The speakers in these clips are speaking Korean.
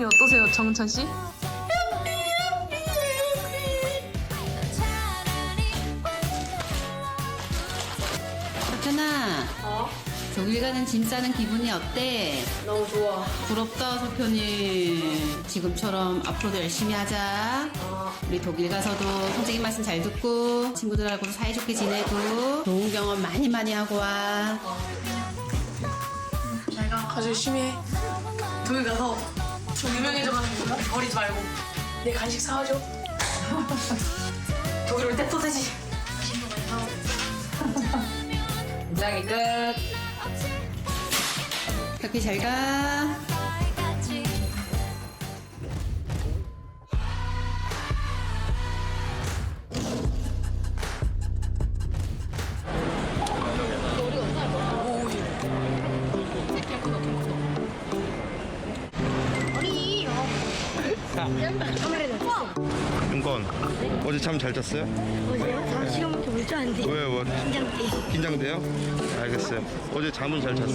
기분이 어떠세요, 정찬 씨? 석현아 독일 가는 짐 싸는 기분이 어때? 너무 좋아. 부럽다 석현이 지금처럼 앞으로도 열심히 하자 우리 독일 가서도 선생님 말씀 잘 듣고 친구들하고도 사이좋게 지내고 좋은 경험 많이 많이 하고 와 가서 열심히 해. 독일 가서 좀 유명해져가는 거 버리지 말고 내 간식 사와줘. 독일 올때또 되지. 문장이 끝. 그렇게 잘가 은건 어제 잠 잘 잤어요? 어제요? 4시간밖에 못 잤는데 왜 뭐? 긴장돼 긴장돼요? 알겠어요. 어제 잠은 잘 잤어.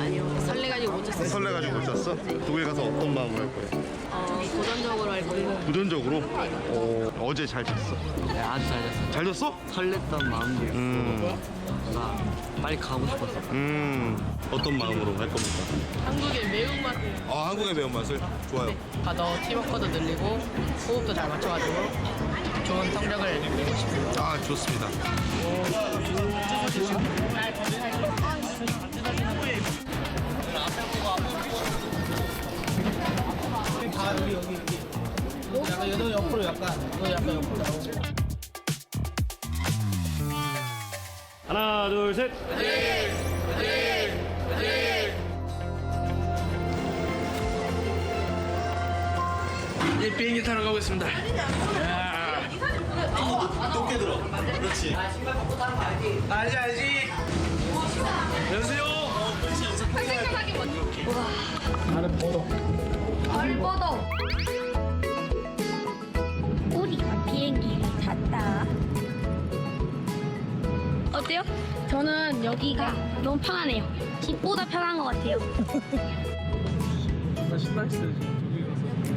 아니요 설레가지고 못 잤어요 설레가지고 못 잤어? 독일 가서 어떤 마음으로 할 거예요? 어, 도전적으로 할 거예요 도전적으로? 어, 어제 잘 잤어. 네, 아주 잘 잤어요. 잘 잤어? 설렜던 마음도 있고, 음, 뭔가 빨리 가고 싶었어요. 음, 어떤 마음으로 할 겁니까? 한국의 매운맛 아, 한국의 매운맛을? 좋아요. 가더 팀워크도 늘리고 호흡도 잘 맞춰가지고 좋은 성적을 내고 싶습니다 아, 좋습니다. 하나 둘 셋. 이제 비행기 타러 가고 있습니다. 높게 들어. 그렇지. 알지 알지. 여보세요. 벌버덕 우리가 비행기를 탔다 어때요? 저는 여기가 너무 편하네요 집보다 편한 것 같아요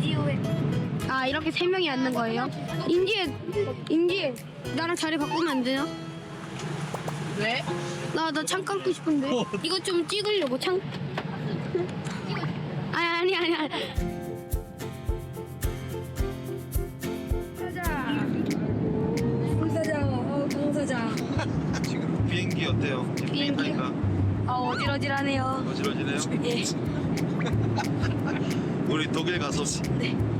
지우에 아 이렇게 세 명이 앉는 거예요? 인지혜 인지혜 나랑 자리 바꾸면 안 되나? 왜? 나 나창 감고 싶은데 이거 좀 찍으려고 창 아니 아니 아니 아니 비행기 어때요? 비행기요? 타니까 아 어지러지하네요 어지러지네요? 예 우리 독일 가서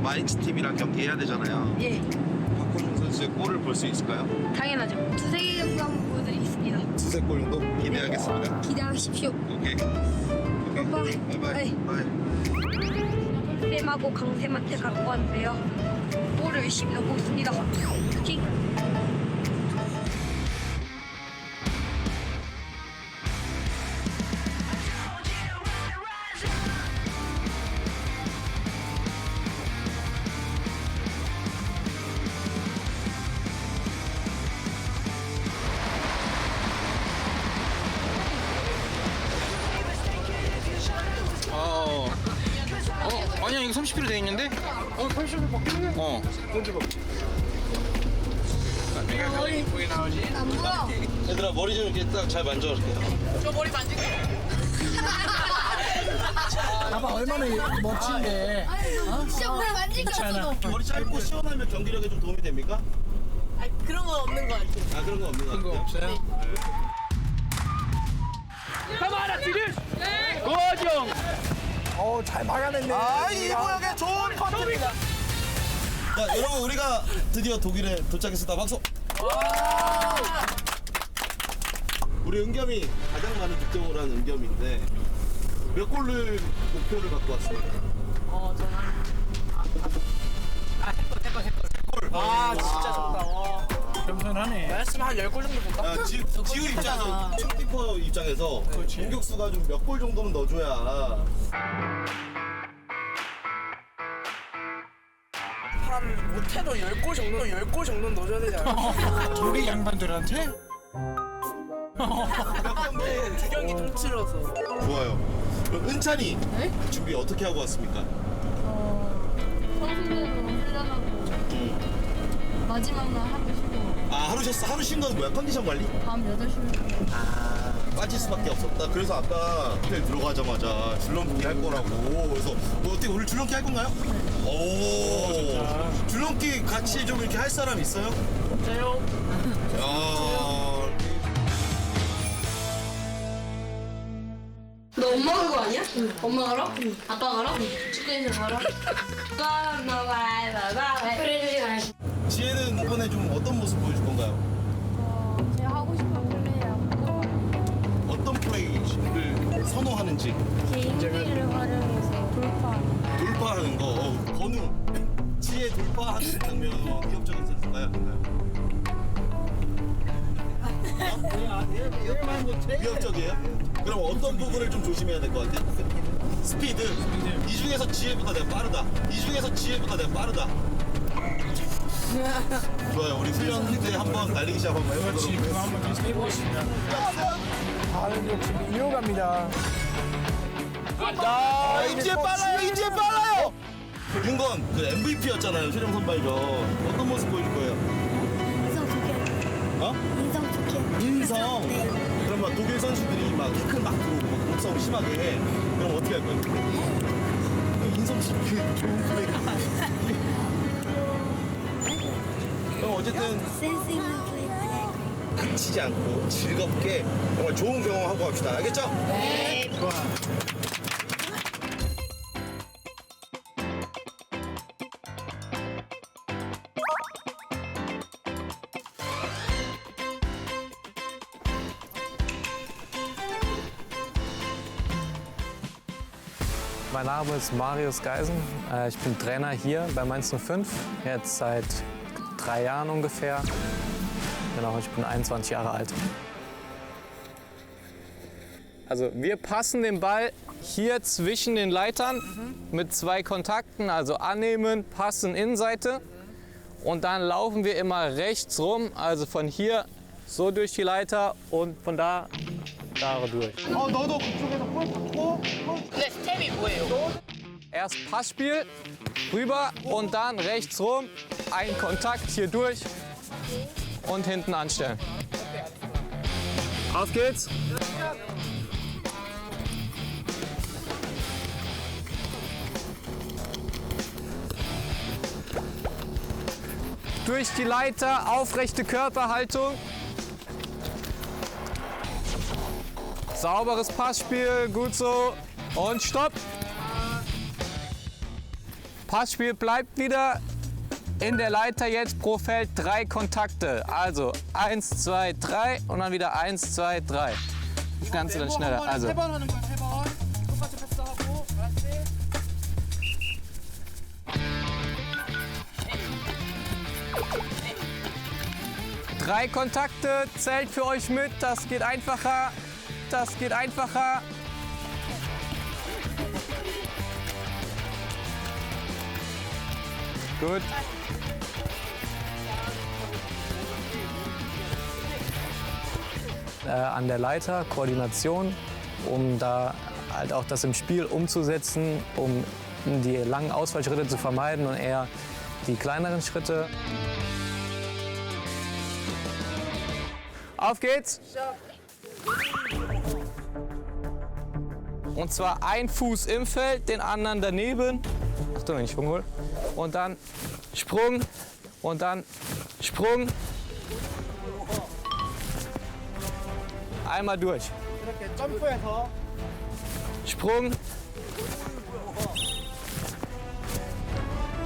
마인츠 팀이랑 경기해야 되잖아요. 예, 박호준 선수의 골을 볼 수 있을까요? 당연하죠 두세 개 정도 한번 보여드리겠습니다 두세 골 정도 기대하겠습니다. 기대하십시오 오케이. 오케이. 바이바이. 바이바이. 바이. 쌤하고 강쌤한테 갖고 왔는데요 볼을 열심히 넣고 있습니다 특 아니야 이거 30kg 돼 있는데? 어 30kg 바뀌네. 어. 안 보여 얘들아 머리 좀 이렇게 딱 잘 만져. 저 머리 만지고 봐봐 얼마나 멋진데. 진짜 오늘 만질 게 없어 머리 짧고 시원하면 경기력에 좀 도움이 됩니까? 아, 그런 건 없는 것 같아요 아 그런 거 없는 거 같아요. 없어요? 어 잘 막아냈네. 아 이 구역의 좋은 컨트입니다. 자 여러분 우리가 드디어 독일에 도착했습니다. 박수. 우리 은겸이 가장 많은 득점을 한 은겸인데 몇 골을 목표를 갖고 왔습니까? 어 저는 아 진짜 좋다. 와. 겸손하네. 말씀 한 10골 정도 볼까? 아, 지, 지우 입장에서 골키퍼 입장에서 공격수가 좀 몇 골 정도는 넣어줘야 한 못해도 10골 정도 10골 정도는 넣어줘야 되지 않아? 우리 양반들한테? 두 경기 통틀어서 좋아요. 그럼 은찬이 준비 어떻게 하고 왔습니까? 어, 마지막 날 하고 싶어. 아 하루 쉬었어 하루 쉰 건 뭐야 컨디션 관리? 밤 8시면. 아 빠질 수밖에 없었다 그래서 아까 호텔 들어가자마자 줄넘기 할 거라고 그래서 뭐 어떻게 오늘 줄넘기 할 건가요? 오 줄넘기 같이 좀 이렇게 할 사람 있어요? 저요. 야 너 엄마 그거 아니야? 엄마 가라? 아빠 가라? 축구인들 가라. 그래 가야 지. 지혜는 이번에 좀 어떤 모습 보여줄 건가요? 어, 제가 하고 싶은 플레이하고 어떤 플레이를 선호하는지 개인기를 활용해서 돌파. 돌파하는 거 어, 건우 지혜 돌파하는 장면 기억적인 선수가요? 아닌가요? 위협적이에요? 그럼 어떤 부분을 좀 조심해야 될 것 같아? 스피드. 이 중에서 지혜보다 내가 빠르다. 이 중에서 지혜보다 내가 빠르다. 좋아요. 우리 훈련 때 한번 달리기 시합 한번 해보도록 하겠습니다. 아, 이제 빨라요, 이제 빨라요! 윤건, 그 MVP였잖아요, 최종 선발전. 어떤 모습 보여줄 거예요? 인성 좋게. 어? 인성 좋게. 인성. 그럼 막 독일 선수들이 막 태클 막 들어오고 막 몸싸움 심하게 해. 그럼 어떻게 할 거예요? 인성 씨, 그 좋은 플레이. 그럼 어쨌든 센스 있는 거예요. 다치지 않고 즐겁게 정말 좋은 경험하고 갑시다. 알겠죠? 네. 좋아. Mein Name ist Marius Geisen. Äh, Ich bin Trainer hier bei Mainz 05, jetzt seit drei Jahren ungefähr. Genau, ich bin 21 Jahre alt. Also wir passen den Ball hier zwischen den Leitern mhm. mit zwei Kontakten, also annehmen, passen Innenseite. Und dann laufen wir immer rechts rum, also von hier so durch die Leiter und von da da durch. Erst Passspiel rüber und dann rechts rum ein Kontakt hier durch und hinten anstellen. Auf geht's! Durch die Leiter, aufrechte Körperhaltung. Sauberes Passspiel, gut so. Und stopp! Passspiel bleibt wieder in der Leiter jetzt pro Feld drei Kontakte. Also eins, zwei, drei und dann wieder eins, zwei, drei. Das Ganze dann schneller. Also drei Kontakte zählt für euch mit. Das geht einfacher. Das geht einfacher. Gut. Äh, an der Leiter Koordination, um da halt auch das im Spiel umzusetzen, um die langen Ausfallschritte zu vermeiden und eher die kleineren Schritte. Auf geht's! Und zwar ein Fuß im Feld, den anderen daneben. Achtung, wenn ich Schwung hol. Und dann Sprung und dann Sprung. Einmal durch. Sprung.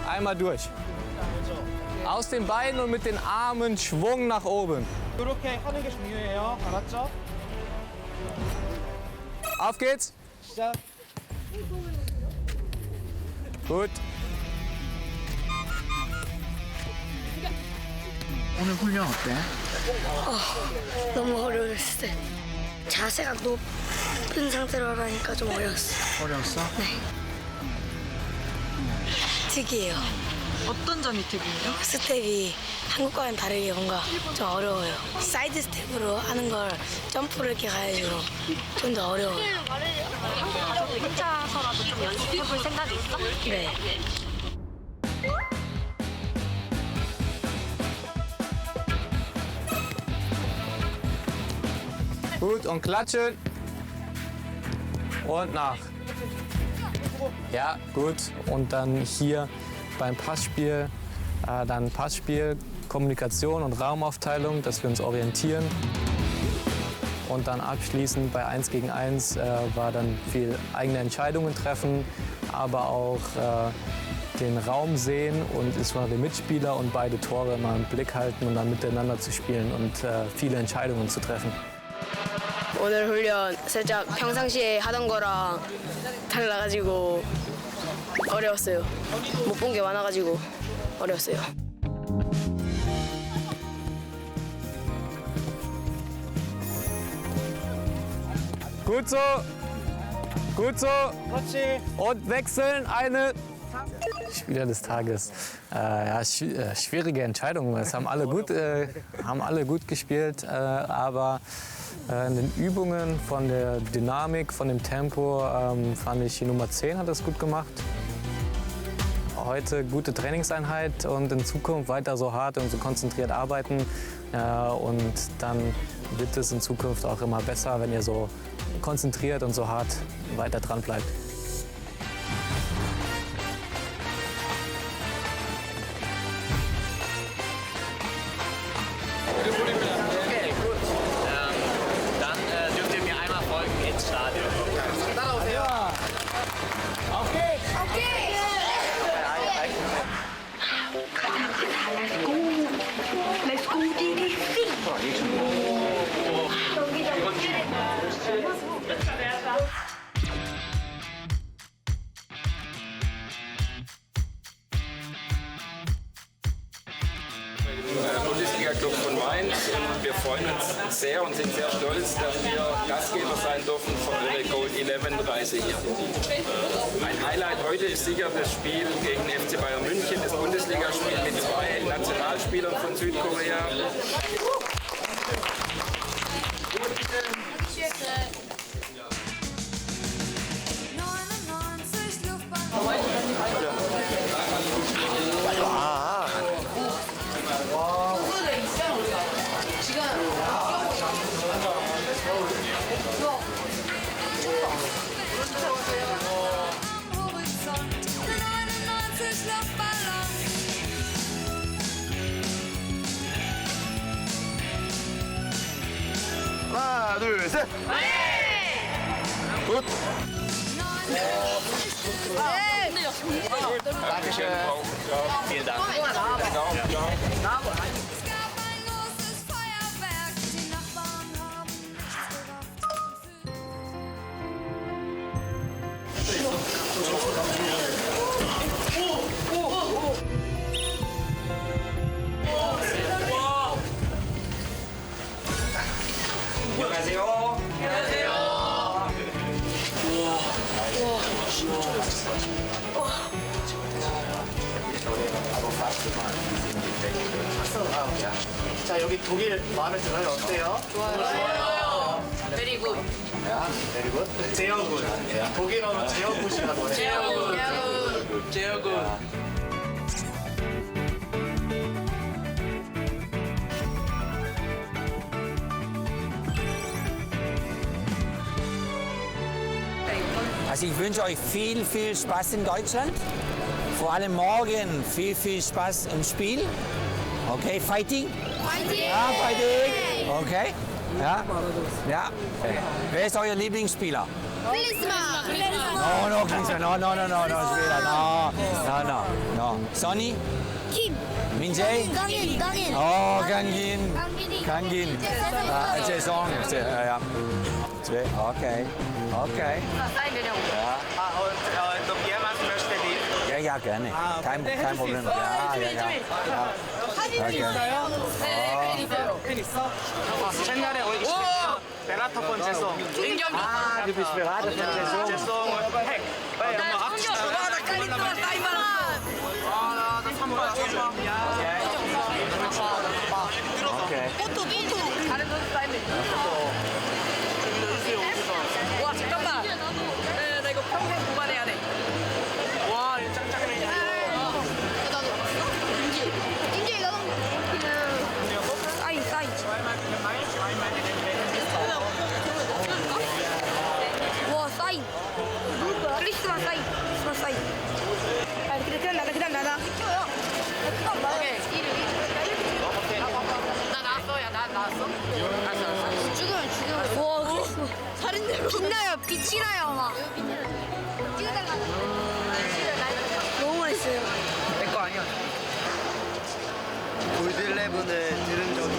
Einmal durch. Aus den Beinen und mit den Armen Schwung nach oben. 이렇게 하는 게 중요해요. 알았죠? Auf geht's. 시작. Gut. 오늘 훈련 어때? 너무 어려웠을 때 자세가 높은 상태로 하라니까 좀 어려웠어. 어려웠어? 특이해요. 어떤 점이 특이해요? 스텝이 한국과는 다르게 뭔가 좀 어려워요. 사이드 스텝으로 하는 걸 점프를 이렇게 가야지고 좀더 어려워요. 혼자서라도 좀 연습해볼 생각이 있어? 네. Gut, und klatschen. Und nach. Ja, gut. Und dann hier beim Passspiel, äh, dann Passspiel, Kommunikation und Raumaufteilung, dass wir uns orientieren. Und dann abschließend bei 1 gegen 1 äh, war dann viel eigene Entscheidungen treffen, aber auch äh, den Raum sehen und ist mal der Mitspieler und beide Tore mal im Blick halten und dann miteinander zu spielen und äh, viele Entscheidungen zu treffen. 오늘 훈련 살짝 평상시에 하던 거랑 달라가지고 어려웠어요. 못 본 게 많아가지고 어려웠어요. Gut so, gut so. Und wechseln eine. Spieler des Tages. Äh, ja, schwi- äh, schwierige Entscheidung. Es haben alle gut, äh, haben alle gut gespielt, äh, aber äh, in den Übungen von der Dynamik, von dem Tempo ähm, fand ich die Nummer 10 hat das gut gemacht. Heute gute Trainingseinheit und in Zukunft weiter so hart und so konzentriert arbeiten. Und dann wird es in Zukunft auch immer besser, wenn ihr so konzentriert und so hart weiter dran bleibt. Von und wir freuen uns sehr und sind sehr stolz, dass wir Gastgeber sein dürfen für eure Gold 11 Reise hier. Ein Highlight heute ist sicher das Spiel gegen FC Bayern München, das Bundesligaspiel mit zwei Nationalspielern von Südkorea. ನಾವು 자 여기 독일 마음에 들어요? 어때요? Very good. 그리고 제어군. 독일어로 제어군이라고 해요. 제어군. Also ich wünsche euch viel, viel Spaß in Deutschland. Vor allem morgen viel, viel Spaß im Spiel. Okay, Fighting? Fighting! Okay. Ja. ja. Wer ist euer Lieblingsspieler? Klinsmann! No, no, Klinsmann. No, no, no, no, no, Spieler. No, no, no. no. Sonny? Kim. Minjae? Gangin. Gangin. Oh, Gangin. Gangin. Ah, Jae Song. Ja. Okay. Okay. Ja. Und, und jemand möchte die. Ja, ja, gerne. Kein, kein Problem. Ja, ja, ja. ja. Okay. 팬 있어? 옛날에 어디 있어? 베라터 폰체소. Ah, du bist beraten von Jason. 제송 핵. 빨리 한번 합시다. 빛나요, 빛이 나요, 막. 찍어달라고. 너무 맛있어요. 내 거 아니야. 골드레븐을 들은 적이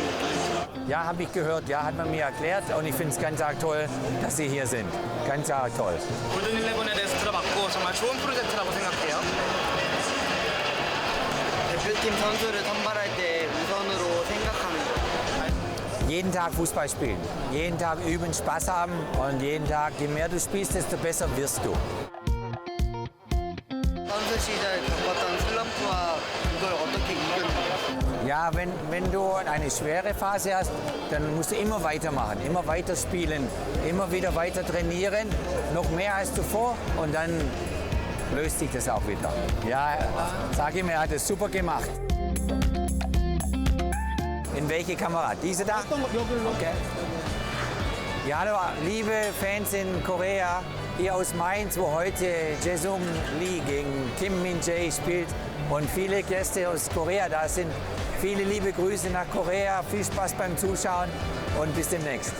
Ja, habe ich gehört, ja, hat man mir erklärt und ich finde es ganz arg toll, dass Sie hier sind. Ganz arg toll. 골든 11에 대해서 들어봤고 정말 좋은 프로젝트라고 생각해요. 대표팀 선수를 선발할 때 우선으로 생각하는 거. jeden Tag Fußball spielen, jeden Tag üben, Spaß haben und jeden Tag, je mehr du spielst, desto besser wirst du. Ja, wenn, wenn du eine schwere Phase hast, dann musst du immer weitermachen, immer weiter spielen, immer wieder weiter trainieren, noch mehr als zuvor und dann löst sich das auch wieder. Ja, sag ihm, er hat es super gemacht. In welche Kamera? Diese da? Okay. Ja, hallo, liebe Fans in Korea, hier aus Mainz, wo heute Jesum Lee gegen Kim Min Jae spielt und viele Gäste aus Korea da sind. Viele liebe Grüße nach Korea, viel Spaß beim Zuschauen und bis demnächst.